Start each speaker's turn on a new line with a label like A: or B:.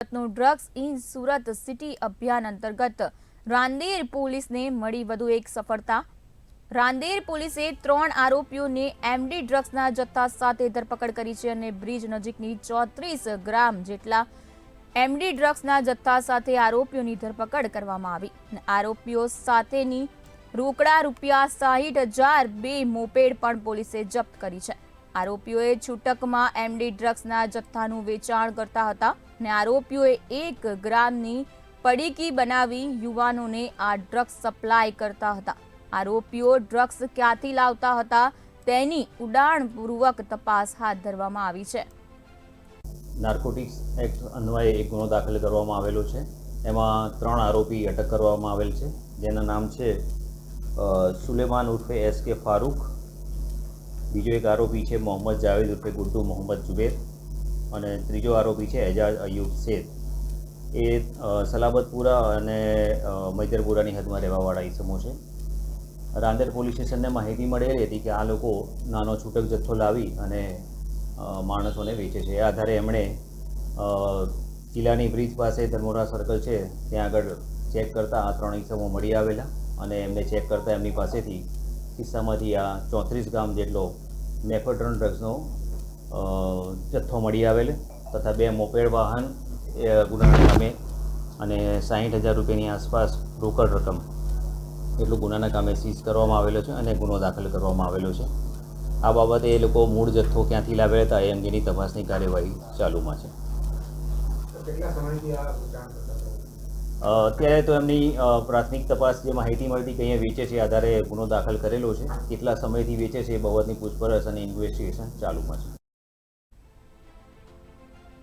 A: સુરતનું drugs in Surat city અભિયાન અંતર્ગત રાંદેર પોલીસને મળી વધુ એક સફળતા. રાંદેર પોલીસે ત્રણ આરોપીઓને એમડી ડ્રગ્સના જથ્થા સાથે ધરપકડ કરી છે અને બ્રિજ નજીકની ચોત્રીસ ગ્રામ જેટલા એમડી ડ્રગ્સના જથ્થા સાથે આરોપીઓની ધરપકડ કરવામાં આવી. આરોપીઓ સાથેની રોકડા રૂપિયા સાહીઠ હજાર બે મોપેડ પણ પોલીસે જપ્ત કરી છે. આરોપીઓએ છૂટકમાં એમડી ડ્રગ્સના જથ્થાનું વેચાણ કરતા હતા. અને આરોપીઓએ એક ગ્રામની પડીકી બનાવી યુવાનોને આ ડ્રગ્સ સપ્લાય કરતા હતા. આરોપીઓ ડ્રગ્સ ક્યાંથી લાવતા હતા તેની ઉડાણપૂર્વક તપાસ હાથ ધરવામાં આવી છે.
B: નાર્કોટિક્સ એક્ટ અન્વયે એક ગુનો દાખલ કરવામાં આવેલો છે. એમાં ત્રણ આરોપી અટક કરવામાં આવેલ છે. જેના નામ છે સુલેમાન ઉર્ફે એસ કે ફારૂક. બીજો એક આરોપી છે, મોહમ્મદ જાવેદ ઉર્ફે ગુડ્ડુ મોહમ્મદ જુબેર. અને ત્રીજો આરોપી છે એજાજ અયુબ શેખ. એ સલાબતપુરા અને મૈદરપુરાની હદમાં રહેવાવાળા ઈસમો છે. રાંદેર પોલીસ સ્ટેશનને માહિતી મળેલી હતી કે આ લોકો નાનો છૂટક જથ્થો લાવી અને માણસોને વેચે છે. એ આધારે એમણે કિલ્લાની બ્રિજ પાસે ધર્મોરા સર્કલ છે, ત્યાં આગળ ચેક કરતાં આ ત્રણ ઈસમો મળી આવેલા અને એમને ચેક કરતાં એમની પાસેથી કિસ્સામાંથી આ ચોત્રીસ ગ્રામ જેટલો મેફોડ્રોન ડ્રગ્સનો જથ્થો મળી આવેલ તથા બે મોપેડ વાહન એ ગુનાના કામે અને સાહીઠ હજાર રૂપિયાની આસપાસ રોકડ રકમ એટલું ગુનાના કામે સીઝ કરવામાં આવેલો છે અને ગુનો દાખલ કરવામાં આવેલો છે. આ બાબતે એ લોકો મૂળ જથ્થો ક્યાંથી લાવ્યા હતા એ અંગેની તપાસની કાર્યવાહી ચાલુમાં છે. અત્યારે તો એમની પ્રાથમિક તપાસ જે માહિતી મળતી કે અહીંયા વેચે છે આધારે ગુનો દાખલ કરેલો છે. કેટલા સમયથી વેચે છે એ બાબતની પૂછપરછ અને ઇન્વેસ્ટિગેશન ચાલુમાં છે.